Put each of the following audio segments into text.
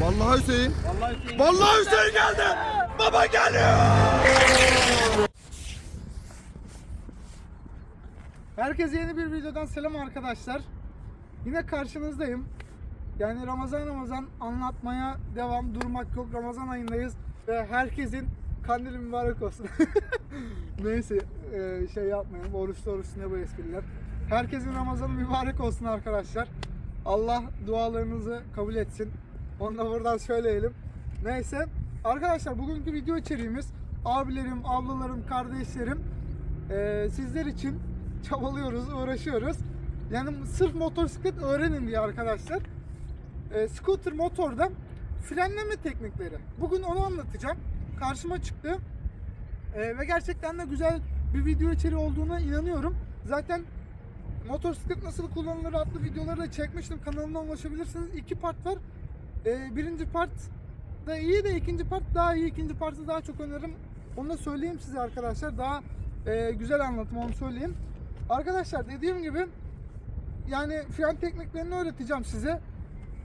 Vallahi Hüseyin. Vallahi Hüseyin. Vallahi Hüseyin geldi. Baba geliyor. Herkese yeni bir videodan selam arkadaşlar. Yine karşınızdayım. Yani Ramazan Ramazan anlatmaya devam durmak yok. Ramazan ayındayız ve herkesin kandili mübarek olsun. Neyse e, şey yapmayalım. Oruçlu oruçlu ne bu espriler. Herkesin Ramazanı mübarek olsun arkadaşlar. Allah dualarınızı kabul etsin. Onu da buradan söyleyelim. Neyse arkadaşlar bugünkü video içeriğimiz abilerim, ablalarım, kardeşlerim e, sizler için çabalıyoruz, uğraşıyoruz. Yani sırf motosiklet öğrenin diye arkadaşlar. E, scooter motorda frenleme teknikleri. Bugün onu anlatacağım. Karşıma çıktı. E, ve gerçekten de güzel bir video içeriği olduğuna inanıyorum. Zaten motosiklet nasıl kullanılır adlı videoları da çekmiştim. Kanalıma ulaşabilirsiniz. İki part var. E, birinci part da iyi de ikinci part daha iyi. İkinci partı daha çok öneririm. Onu da söyleyeyim size arkadaşlar. Daha e, güzel anlatım onu söyleyeyim. Arkadaşlar dediğim gibi yani fren tekniklerini öğreteceğim size.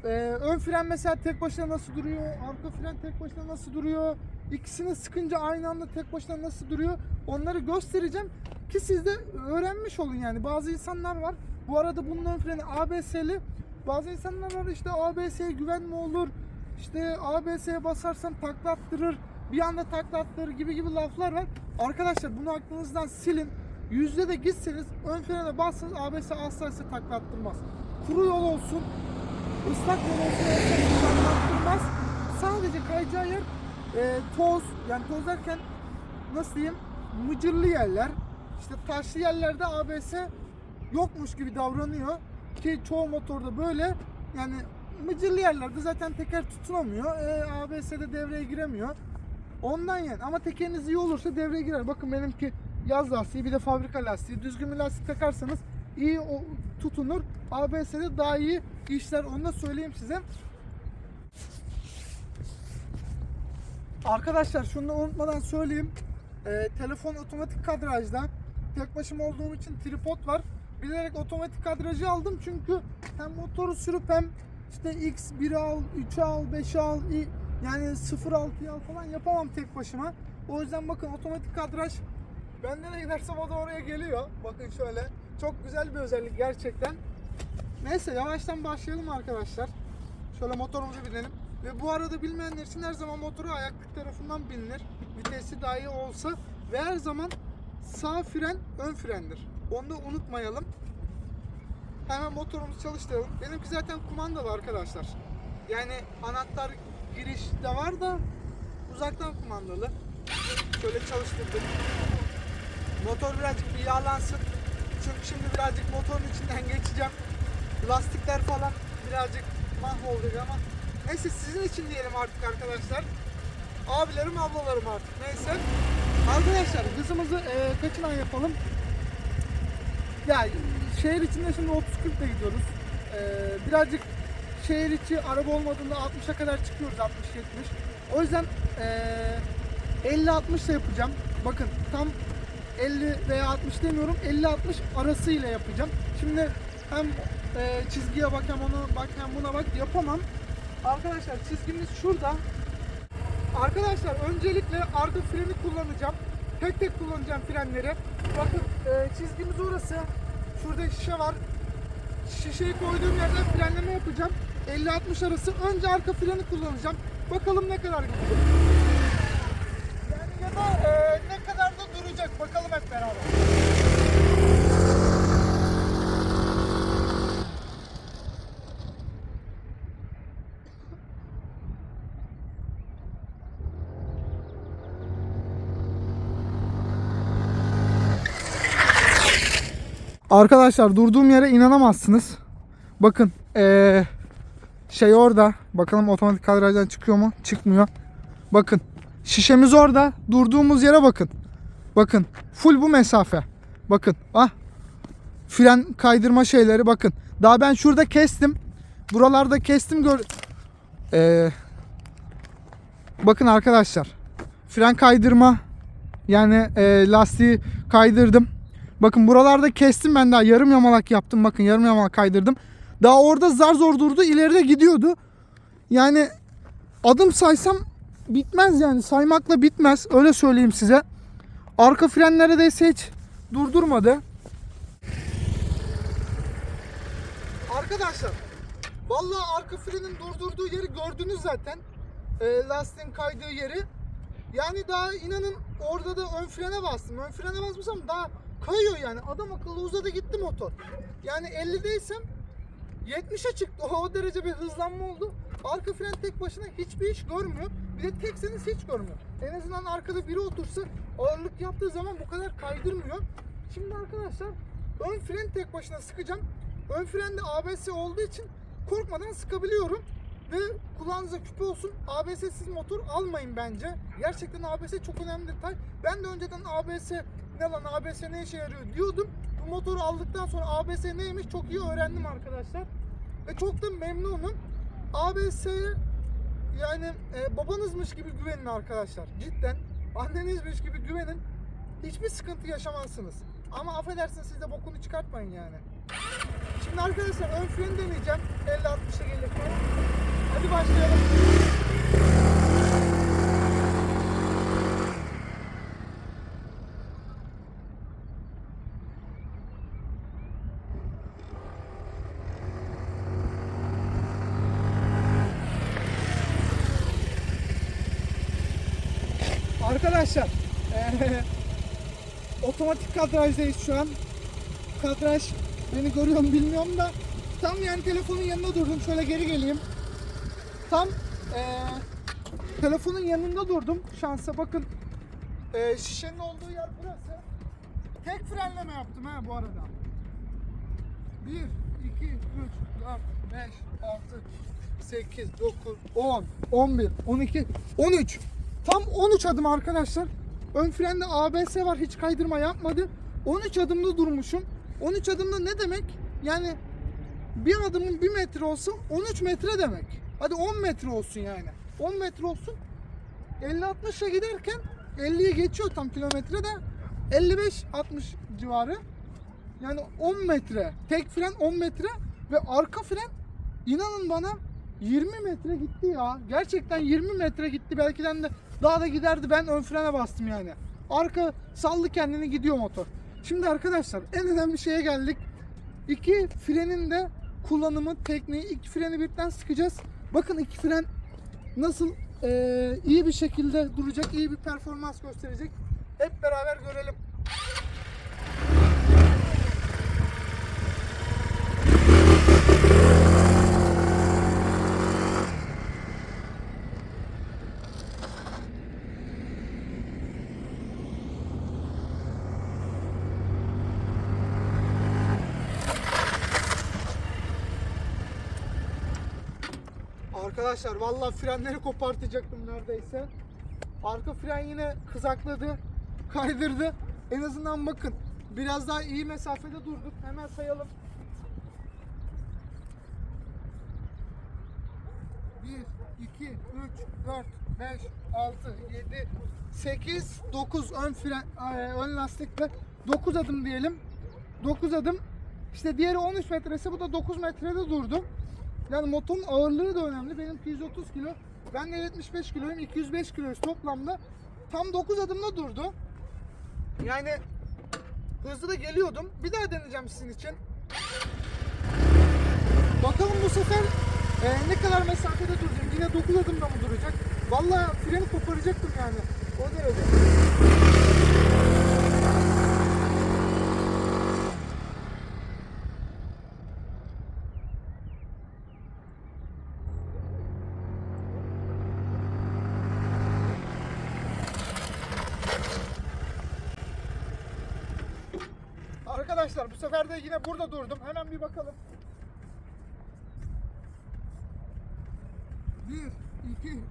Ee, ön fren mesela tek başına nasıl duruyor, arka fren tek başına nasıl duruyor, ikisini sıkınca aynı anda tek başına nasıl duruyor onları göstereceğim ki siz de öğrenmiş olun yani. Bazı insanlar var, bu arada bunun ön freni ABS'li, bazı insanlar var işte ABS'ye güven mi olur, işte ABS'ye basarsan takla attırır, bir anda takla attırır gibi gibi laflar var. Arkadaşlar bunu aklınızdan silin. Yüzde de gitseniz ön frene bassanız ABS asla size takla attırmaz. Kuru yol olsun, ıslak yol olsun asla takla attırmaz. Sadece kayacağı yer e, toz, yani toz derken nasıl diyeyim mıcırlı yerler, işte taşlı yerlerde ABS yokmuş gibi davranıyor ki çoğu motorda böyle yani mıcırlı yerlerde zaten teker tutunamıyor, e, ABS'de devreye giremiyor. Ondan yani ama tekeriniz iyi olursa devreye girer. Bakın benimki yaz lastiği bir de fabrika lastiği. Düzgün bir lastik takarsanız iyi o- tutunur. ABS'de daha iyi işler onu da söyleyeyim size. Arkadaşlar şunu da unutmadan söyleyeyim. Ee, telefon otomatik kadrajda. Tek başıma olduğum için tripod var. Bilerek otomatik kadrajı aldım çünkü hem motoru sürüp hem işte X 1 al, 3 al, 5 al, yani 0 6 al falan yapamam tek başıma. O yüzden bakın otomatik kadraj ben nereye gidersem o da oraya geliyor. Bakın şöyle. Çok güzel bir özellik gerçekten. Neyse yavaştan başlayalım arkadaşlar. Şöyle motorumuza binelim. Ve bu arada bilmeyenler için her zaman motoru ayak tarafından binilir. Vitesi dahi olsa ve her zaman sağ fren ön frendir. Onu da unutmayalım. Hemen motorumuzu çalıştıralım. Benimki zaten kumandalı arkadaşlar. Yani anahtar girişte var da uzaktan kumandalı. Şöyle çalıştırdım. Motor birazcık bir yağlansın. Çünkü şimdi birazcık motorun içinden geçeceğim. Lastikler falan birazcık mahvolacak ama neyse sizin için diyelim artık arkadaşlar. Abilerim ablalarım artık neyse. Arkadaşlar hızımızı e, kaçından yapalım? Ya şehir içinde şimdi 30-40 ile gidiyoruz. E, birazcık şehir içi araba olmadığında 60'a kadar çıkıyoruz 60-70. O yüzden e, 50-60 ile yapacağım. Bakın tam 50 veya 60 demiyorum 50-60 arasıyla yapacağım. Şimdi hem e, çizgiye bak hem onu bak hem buna bak yapamam. Arkadaşlar çizgimiz şurada. Arkadaşlar öncelikle arka freni kullanacağım. Tek tek kullanacağım frenleri. Bakın e, çizgimiz orası. Şurada şişe var. Şişeyi koyduğum yerden frenleme yapacağım. 50-60 arası. Önce arka freni kullanacağım. Bakalım ne kadar gidecek. Yani ya da e, ne kadar da duracak. Bakalım hep beraber. Arkadaşlar durduğum yere inanamazsınız. Bakın eee, şey orada. Bakalım otomatik kadrajdan çıkıyor mu? Çıkmıyor. Bakın şişemiz orada. Durduğumuz yere bakın. Bakın full bu mesafe. Bakın ah fren kaydırma şeyleri bakın. Daha ben şurada kestim. Buralarda kestim gör. Eee, bakın arkadaşlar. Fren kaydırma yani eee, lastiği kaydırdım. Bakın buralarda kestim ben daha yarım yamalak yaptım. Bakın yarım yamalak kaydırdım. Daha orada zar zor durdu. ileride gidiyordu. Yani adım saysam bitmez yani saymakla bitmez öyle söyleyeyim size. Arka fren neredeyse hiç durdurmadı. Arkadaşlar vallahi arka frenin durdurduğu yeri gördünüz zaten. E, lastiğin kaydığı yeri. Yani daha inanın orada da ön frene bastım. Ön frene basmışsam daha kayıyor yani. Adam akıllı uzadı gitti motor. Yani 50'deysem 70'e çıktı. O, derece bir hızlanma oldu. Arka fren tek başına hiçbir iş görmüyor. Bir de tekseniz hiç görmüyor. En azından arkada biri otursa ağırlık yaptığı zaman bu kadar kaydırmıyor. Şimdi arkadaşlar ön fren tek başına sıkacağım. Ön frende ABS olduğu için korkmadan sıkabiliyorum. Ve kulağınıza küpe olsun. ABS'siz motor almayın bence. Gerçekten ABS çok önemli detay. Ben de önceden ABS ne lan ABS ne işe yarıyor diyordum. Bu motoru aldıktan sonra ABS neymiş çok iyi öğrendim arkadaşlar. Ve çok da memnunum. ABS'ye yani e, babanızmış gibi güvenin arkadaşlar. Cidden annenizmiş gibi güvenin. Hiçbir sıkıntı yaşamazsınız. Ama affedersiniz siz de bokunu çıkartmayın yani. Şimdi arkadaşlar ön freni deneyeceğim. 50-60'a gelirken. Hadi başlayalım. Arkadaşlar eee, otomatik kadrajdayız şu an. Kadraj beni görüyor mu bilmiyorum da tam yani telefonun yanında durdum. Şöyle geri geleyim. Tam eee, telefonun yanında durdum. Şansa bakın eee, şişenin olduğu yer burası. Tek frenleme yaptım ha bu arada. 1, 2, 3, 4, 5, 6, 8, 9, 10, 11, 12, 13. Tam 13 adım arkadaşlar. Ön frende ABS var hiç kaydırma yapmadı. 13 adımda durmuşum. 13 adımda ne demek? Yani bir adımın 1 metre olsa 13 metre demek. Hadi 10 metre olsun yani. 10 metre olsun. 50-60'a giderken 50'yi geçiyor tam kilometrede. 55-60 civarı. Yani 10 metre. Tek fren 10 metre ve arka fren inanın bana 20 metre gitti ya. Gerçekten 20 metre gitti. Belki de daha da giderdi. Ben ön frene bastım yani. Arka sallı kendini gidiyor motor. Şimdi arkadaşlar en önemli şeye geldik. İki frenin de kullanımı, tekniği. iki freni birden sıkacağız. Bakın iki fren nasıl eee, iyi bir şekilde duracak, iyi bir performans gösterecek. Hep beraber görelim. Arkadaşlar vallahi frenleri kopartacaktım neredeyse. Arka fren yine kızakladı, kaydırdı. En azından bakın biraz daha iyi mesafede durduk. Hemen sayalım. 1, 2, 3, 4, 5, 6, 7, 8, 9 ön fren, e, ön lastikle 9 adım diyelim. 9 adım. İşte diğeri 13 metresi bu da 9 metrede durdu. Yani motorun ağırlığı da önemli. Benim 230 kilo. Ben de 75 kiloyum. 205 kiloyuz toplamda. Tam 9 adımda durdu. Yani hızlı da geliyordum. Bir daha deneyeceğim sizin için. Bakalım bu sefer e, ne kadar mesafede duracak. Yine 9 adımda mı duracak? Vallahi freni koparacaktım yani. O derece. Arkadaşlar bu sefer de yine burada durdum. Hemen bir bakalım. 1, 2, 3,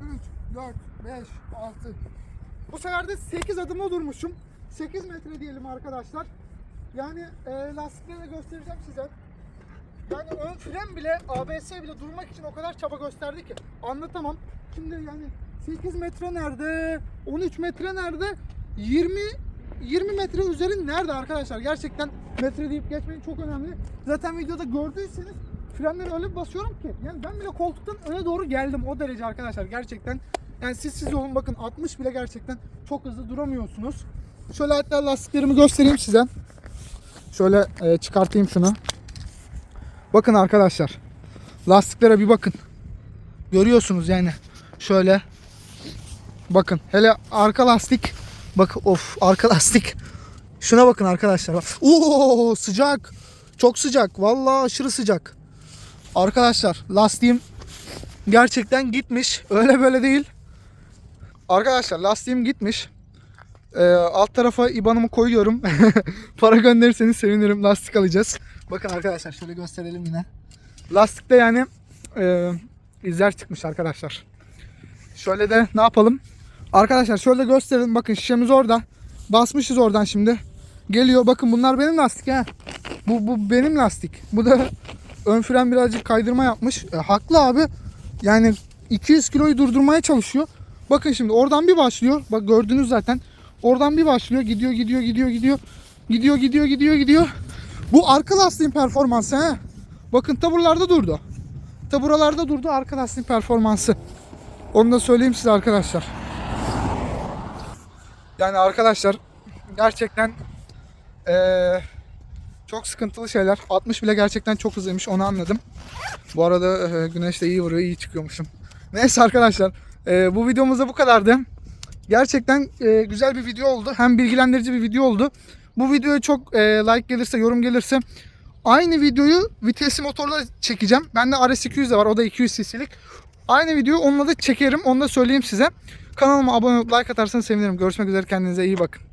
4, 5, 6. Bu sefer de 8 adımda durmuşum. 8 metre diyelim arkadaşlar. Yani e, lastikleri de göstereceğim size. Yani ön fren bile ABS bile durmak için o kadar çaba gösterdi ki anlatamam. Şimdi yani 8 metre nerede? 13 metre nerede? 20 20 metre üzeri nerede arkadaşlar? Gerçekten metre deyip geçmeyin çok önemli. Zaten videoda gördüyseniz frenleri öyle basıyorum ki. Yani ben bile koltuktan öne doğru geldim. O derece arkadaşlar gerçekten. Yani siz siz olun bakın 60 bile gerçekten çok hızlı duramıyorsunuz. Şöyle hatta lastiklerimi göstereyim size. Şöyle e, çıkartayım şunu. Bakın arkadaşlar. Lastiklere bir bakın. Görüyorsunuz yani. Şöyle. Bakın. Hele arka lastik. Bak of arka lastik. Şuna bakın arkadaşlar. Oo sıcak. Çok sıcak. Vallahi aşırı sıcak. Arkadaşlar lastiğim gerçekten gitmiş. Öyle böyle değil. Arkadaşlar lastiğim gitmiş. Ee, alt tarafa IBAN'ımı koyuyorum. Para gönderirseniz sevinirim. Lastik alacağız. Bakın arkadaşlar şöyle gösterelim yine. Lastikte yani e, izler çıkmış arkadaşlar. Şöyle de ne yapalım? Arkadaşlar şöyle gösterelim. Bakın şişemiz orada. Basmışız oradan şimdi. Geliyor. Bakın bunlar benim lastik ha. Bu, bu benim lastik. Bu da ön fren birazcık kaydırma yapmış. E, haklı abi. Yani 200 kiloyu durdurmaya çalışıyor. Bakın şimdi oradan bir başlıyor. Bak gördünüz zaten. Oradan bir başlıyor. Gidiyor gidiyor gidiyor gidiyor. Gidiyor gidiyor gidiyor gidiyor. Bu arka lastiğin performansı ha. Bakın taburlarda durdu. Taburalarda durdu arka lastiğin performansı. Onu da söyleyeyim size arkadaşlar. Yani arkadaşlar gerçekten eee, çok sıkıntılı şeyler. 60 bile gerçekten çok hızlıymış onu anladım. Bu arada eee, güneş de iyi vuruyor iyi çıkıyormuşum. Neyse arkadaşlar eee, bu videomuzda bu kadardı. Gerçekten eee, güzel bir video oldu. Hem bilgilendirici bir video oldu. Bu videoya çok eee, like gelirse yorum gelirse aynı videoyu vitesli motorla çekeceğim. Bende RS200 de var o da 200 cc'lik. Aynı videoyu onunla da çekerim onu da söyleyeyim size. Kanalıma abone olup like atarsanız sevinirim. Görüşmek üzere kendinize iyi bakın.